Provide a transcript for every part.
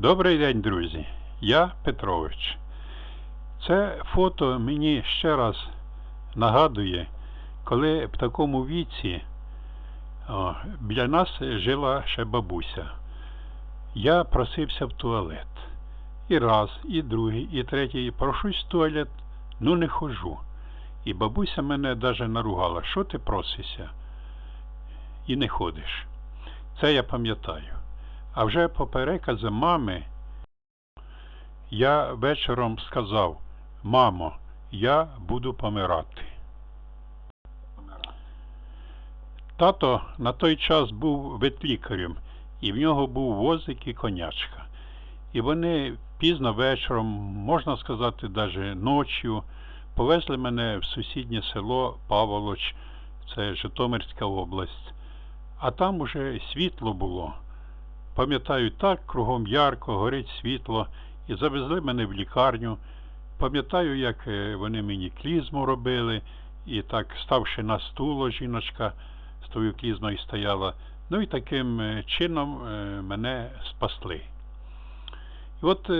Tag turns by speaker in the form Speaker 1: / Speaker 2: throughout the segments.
Speaker 1: Добрий день, друзі. Я Петрович. Це фото мені ще раз нагадує, коли в такому віці о, біля нас жила ще бабуся. Я просився в туалет. І раз, і другий, і третій. Прошусь в туалет, ну не хожу. І бабуся мене даже наругала, що ти просишся? І не ходиш. Це я пам'ятаю. А вже по переказу мами я вечором сказав, мамо, я буду помирати. Тато на той час був ветлікарем, і в нього був возик і конячка. І вони пізно вечором, можна сказати, навіть ночі, повезли мене в сусіднє село Паволоч, це Житомирська область. А там уже світло було. Пам'ятаю, так кругом ярко, горить світло, і завезли мене в лікарню. Пам'ятаю, як е, вони мені клізму робили, і так, ставши на стуло, жіночка з тою клізмою стояла. Ну і таким е, чином е, мене спасли. І от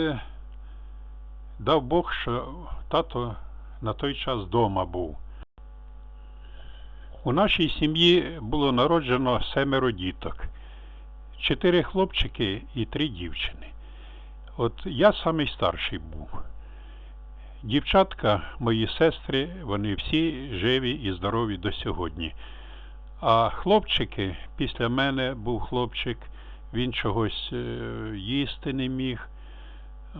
Speaker 1: дав Бог, що тато на той час вдома був. У нашій сім'ї було народжено семеро діток. Чотири хлопчики і три дівчини. От я самий старший був. Дівчатка, мої сестри, вони всі живі і здорові до сьогодні. А хлопчики, після мене був хлопчик, він чогось е, їсти не міг, е,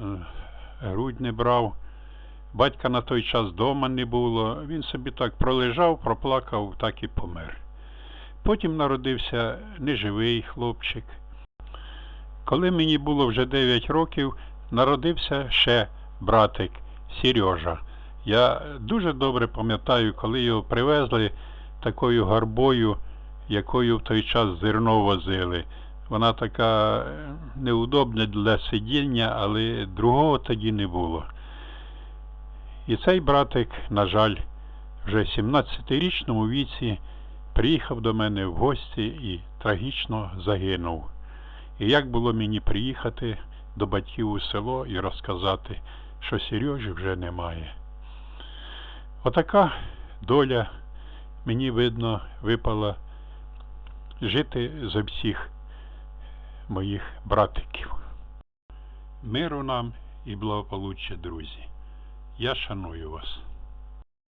Speaker 1: грудь не брав. Батька на той час вдома не було. Він собі так пролежав, проплакав, так і помер. Потім народився неживий хлопчик. Коли мені було вже 9 років, народився ще братик Сережа. Я дуже добре пам'ятаю, коли його привезли такою гарбою, якою в той час зерно возили. Вона така е, неудобна для сидіння, але другого тоді не було. І цей братик, на жаль, вже 17-річному віці приїхав до мене в гості і трагічно загинув. І як було мені приїхати до батьків у село і розказати, що Сережі вже немає. Отака доля мені видно випала жити за всіх моїх братиків. Миру нам і благополуччя, друзі. Я шаную вас.